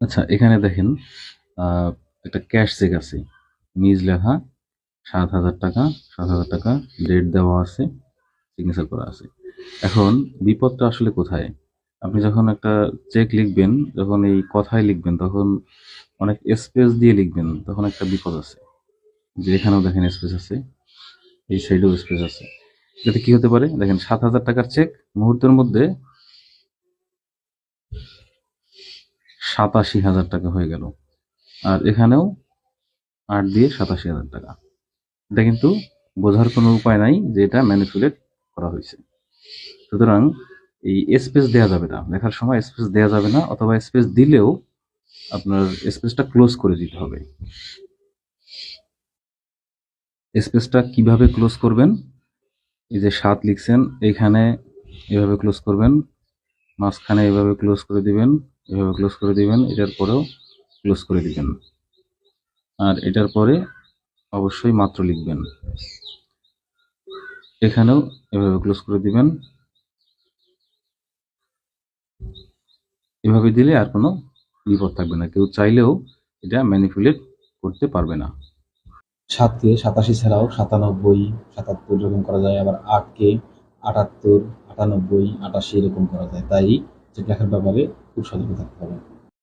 আচ্ছা এখানে দেখেন একটা ক্যাশ চেক আছে। নিজ লেখা সাত হাজার টাকা, সাত হাজার টাকা ডেট দেওয়া আছে সিগনেচার করা আছে। এখন, বিপদটা আসলে কোথায়? আপনি যখন একটা চেক লিখবেন, যখন এই কথায় লিখবেন, তখন অনেক স্পেস দিয়ে লিখবেন, তখন একটা বিপদ আছে। যে এখানেও দেখেন স্পেস আছে, এই সাইডেও স্পেস আছে। এতে কি হতে পারে? দেখেন, সাত হাজার টাকার চেক মুহূর্তের মধ্যে সাতাশি হাজার টাকা হয়ে গেল। আর এখানেও আট দিয়ে সাতাশি হাজার টাকা। এটা কিন্তু বোঝার কোনো উপায় নাই যে এটা ম্যানিপুলেট করা হয়েছে। সুতরাং এই স্পেস দেওয়া যাবে না। লেখার সময় স্পেস দেওয়া যাবে না, অথবা স্পেস দিলেও আপনার স্পেসটা ক্লোজ করে দিতে হবে। স্পেসটা কীভাবে ক্লোজ করবেন? এই যে সাত লিখছেন এইখানে এভাবে ক্লোজ করবেন, মাঝখানে এভাবে ক্লোজ করে দিবেন। এভাবে ক্লোজ করে দিবেন, এটার পরেও ক্লোজ করে দিবেন। আর এটার পরে অবশ্যই মাত্র লিখবেন। এখানেও এভাবে ক্লোজ করে দিবেন। এভাবে দিলে আর কোনো বিপদ থাকবে না। কেউ চাইলেও এটা ম্যানিপুলেট করতে পারবে না। সাতকে সাতাশি ছাড়াও সাতানব্বই, সাতাত্তর এরকম করা যায়। আবার আটকে আটাত্তর, আটানব্বই, আটাশি এরকম করা যায়। তাই চেক লেখার ব্যাপারে খুব সতর্ক থাকতে হবে।